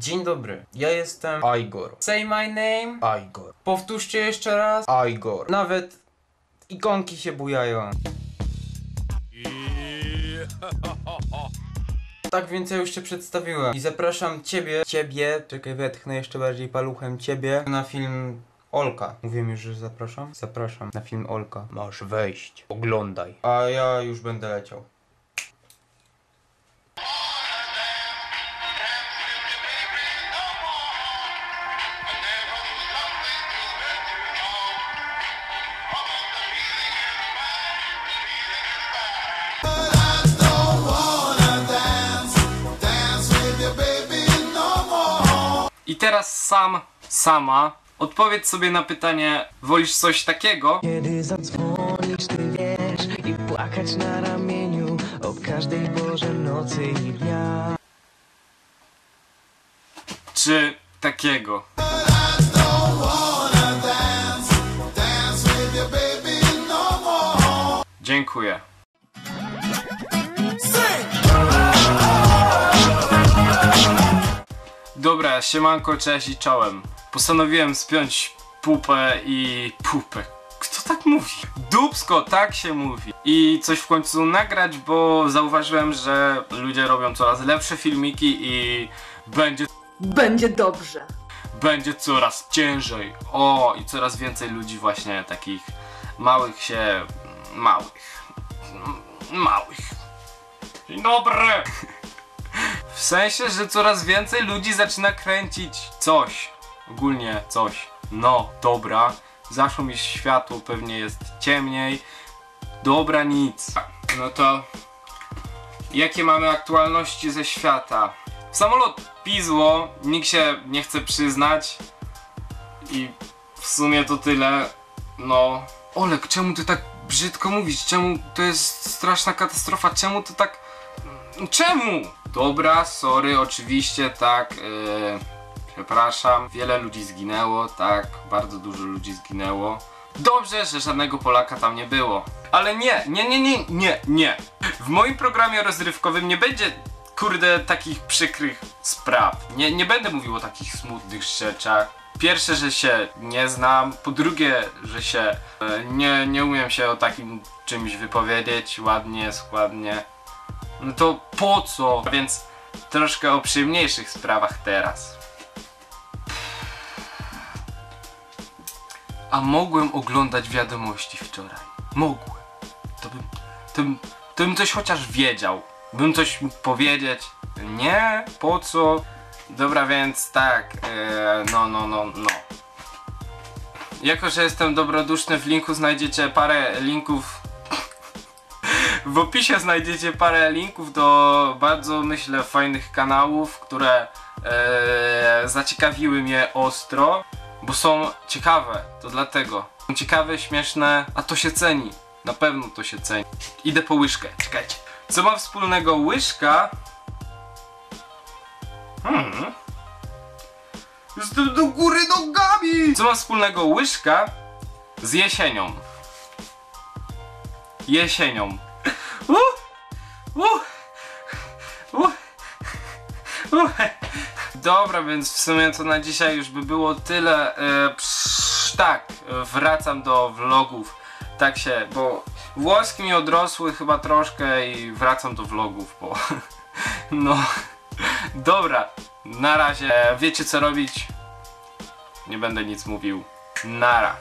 Dzień dobry, ja jestem Igor. Say my name. Igor. Powtórzcie jeszcze raz. Igor. Nawet ikonki się bujają. Tak więc ja już się przedstawiłem i zapraszam ciebie, ciebie, czekaj wetchnę jeszcze bardziej paluchem ciebie na film Olka. Mówiłem już, że zapraszam? Zapraszam na film Olka. Masz wejść, oglądaj. A ja już będę leciał. I teraz sam, sama, odpowiedz sobie na pytanie, wolisz coś takiego, Kiedy zadzwonisz, ty wiesz I płakać na ramieniu O każdej porze nocy i dnia czy takiego? Dziękuję. Dobra, siemanko, cześć i czołem. Postanowiłem spiąć pupę i... pupę. Kto tak mówi? Dubsko, tak się mówi. I coś w końcu nagrać, bo zauważyłem, że ludzie robią coraz lepsze filmiki i będzie Będzie dobrze. będzie coraz ciężej. O, i coraz więcej ludzi właśnie takich małych się... małych. Małych. Dzień dobry! W sensie, że coraz więcej ludzi zaczyna kręcić coś. Ogólnie coś. No, dobra. Zaszło mi światło, pewnie jest ciemniej. Dobra, nic. No to... Jakie mamy aktualności ze świata? Samolot pizło, nikt się nie chce przyznać. I w sumie to tyle. No. Olek, czemu ty tak brzydko mówisz? Czemu to jest straszna katastrofa? Czemu to tak. Czemu? Dobra, sorry, oczywiście, tak. Yy, przepraszam. Wiele ludzi zginęło, tak. Bardzo dużo ludzi zginęło. Dobrze, że żadnego Polaka tam nie było. Ale nie, nie, nie, nie, nie, nie. W moim programie rozrywkowym nie będzie, kurde, takich przykrych spraw. Nie, nie będę mówił o takich smutnych rzeczach. Pierwsze, że się nie znam. Po drugie, że się e, nie, nie umiem się o takim czymś wypowiedzieć ładnie, składnie. No to po co? Więc troszkę o przyjemniejszych sprawach teraz. A mogłem oglądać wiadomości wczoraj. Mogłem. To bym, to bym, to bym coś chociaż wiedział. Bym coś mógł powiedzieć. Nie? Po co? Dobra, więc tak. e, no, no, no, no. Jako, że jestem dobroduszny, w linku znajdziecie parę linków. W opisie znajdziecie parę linków do bardzo, myślę, fajnych kanałów, które e, zaciekawiły mnie ostro, bo są ciekawe, to dlatego. Są ciekawe, śmieszne, a to się ceni. Na pewno to się ceni. Idę po łyżkę, czekajcie. Co ma wspólnego łyżka? Hmm. Jestem do góry nogami! Co ma wspólnego łyżka z jesienią? Jesienią. Dobra, więc w sumie to na dzisiaj już by było tyle. E, psz, tak, wracam do vlogów. Tak się, bo włoski mi odrosły chyba troszkę i wracam do vlogów, bo no. Dobra, na razie wiecie co robić. Nie będę nic mówił. Nara.